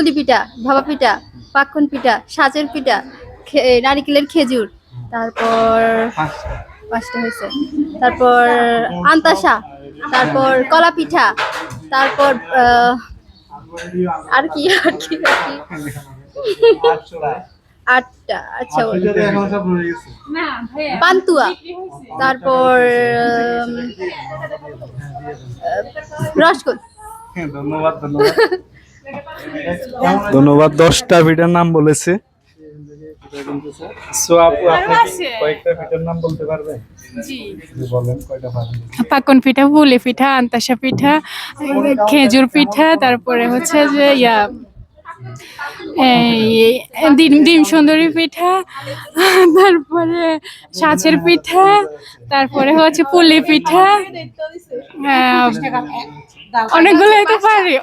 পুলি পিঠা ভাপা পিঠা পাক্ষণ পিঠা সাজের পিঠা খে- নারিকেলের খেজুর তারপর পাঁচটা। হয়েছে। তারপর আন্তাসা তারপর কলা পিঠা তারপর আহ, আর কি আর কি আর কি? আটশোটা আটটা আচ্ছা পান্তুয়া। তারপর উম, রসগোল হ্যাঁ, ধন্যবাদ ধন্যবাদ। ধন্যবাদ দশটা পিঠার নাম বলেছে। সো আপু আপনি কি কয়েকটা পিঠার নাম বলতে পারবেন? জি। জি, বলেন কয়টা পারেন পাকন পিঠা পুলি পিঠা আন্তাসা পিঠা খেজুর পিঠা তারপরে হচ্ছে যে ইয়া ডিম ডিম সুন্দরী পিঠা তারপরে সাঁচের পিঠা তারপরে হচ্ছে পুলি পিঠা অনেকগুলো তো পারি।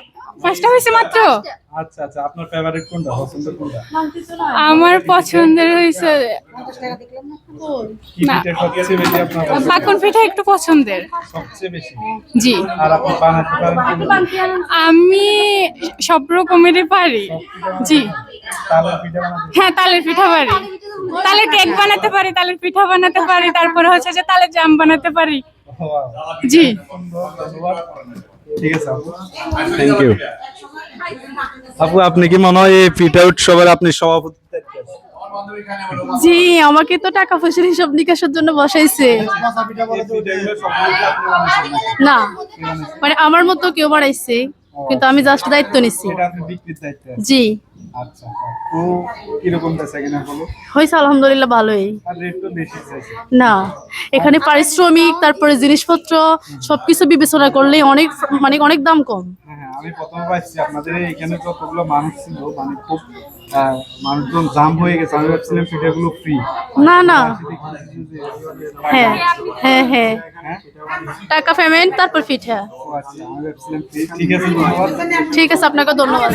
পাঁচটা হয়েছে মাত্র? আচ্ছা আচ্ছা আপনার ফেভারিট কোনটা পছন্দের কোনটা? আমার পছন্দের হয়েছে না। পাকন পিঠা একটু পছন্দের। সবচেয়ে বেশি? জি। আর আপনি বানাতে পারেন আমি সব রকমেরই পারি। জি। হ্যাঁ তালের পিঠা পারি। তালের কেক বানাতে পারি তালের পিঠা বানাতে পারি তারপরে হচ্ছে যে তালের জাম বানাতে পারি। জি। ঠিক আছে। আপু থ্যাংক ইউ আপু আপনি কি মনে হয় এই পিঠা উৎসবের আপনি সভাপতি? জি আমাকে তো টাকা পয়সার হিসাব নিকাশের জন্য বসাইছে? না মানে আমার মতো কেউ বাড়াইছে কিন্তু আমি জাস্ট দায়িত্ব নিচ্ছি জি। আচ্ছা বলো হয়েছে আলহামদুলিল্লাহ ভালোই। আর রেট তো বেশি চাইছে? না এখানে পারিশ্রমিক তারপরে জিনিসপত্র সবকিছু বিবেচনা করলে অনেক মানে অনেক দাম কম। আমি প্রথমে পাইছি আপনাদের এখানে যতগুলো মানুষ ছিল মানে খুব মানুষজন জাম হয়ে গেছে। আমি ভাবছিলাম পিঠাগুলো ফ্রি না না। হ্যাঁ হ্যাঁ হ্যাঁ। হ্যাঁ? টাকা পেমেন্ট তারপর পিঠা ও আচ্ছা free। ঠিক আছে ঠিক আছে আপনাকে ধন্যবাদ।